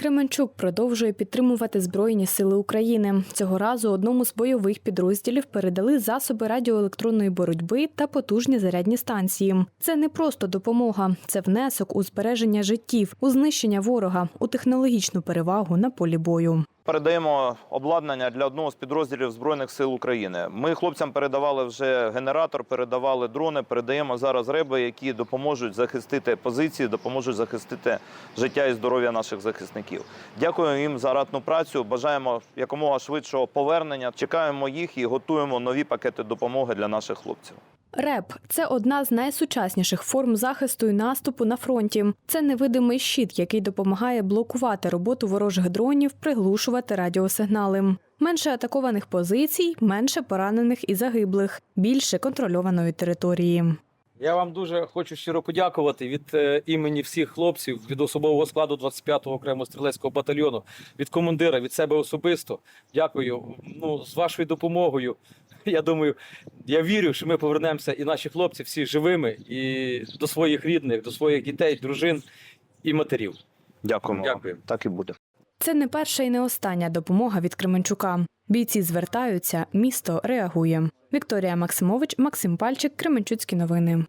Кременчук продовжує підтримувати Збройні сили України. Цього разу одному з бойових підрозділів передали засоби радіоелектронної боротьби та потужні зарядні станції. Це не просто допомога, це внесок у збереження життів, у знищення ворога, у технологічну перевагу на полі бою. Передаємо обладнання для одного з підрозділів Збройних сил України. Ми хлопцям передавали вже генератор, передавали дрони. Передаємо зараз реби, які допоможуть захистити позиції, допоможуть захистити життя і здоров'я наших захисників. Дякуємо їм за ратну працю. Бажаємо якомога швидшого повернення. Чекаємо їх і готуємо нові пакети допомоги для наших хлопців. РЕП це одна з найсучасніших форм захисту і наступу на фронті. Це невидимий щит, який допомагає блокувати роботу ворожих дронів, приглушувати радіосигнали. Менше атакованих позицій, менше поранених і загиблих, більше контрольованої території. Я вам дуже хочу щиро подякувати від е, імені всіх хлопців, від особового складу 25-го окремого стрілецького батальйону, від командира, від себе особисто. Дякую. Ну, з вашою допомогою. Я думаю, я вірю, що ми повернемося і наші хлопці всі живими і до своїх рідних, до своїх дітей, дружин і матерів. Дякуємо. Дякую. Так і буде. Це не перша і не остання допомога від Кременчука. Бійці звертаються, місто реагує. Вікторія Максимович, Максим Пальчик, Кременчуцькі новини.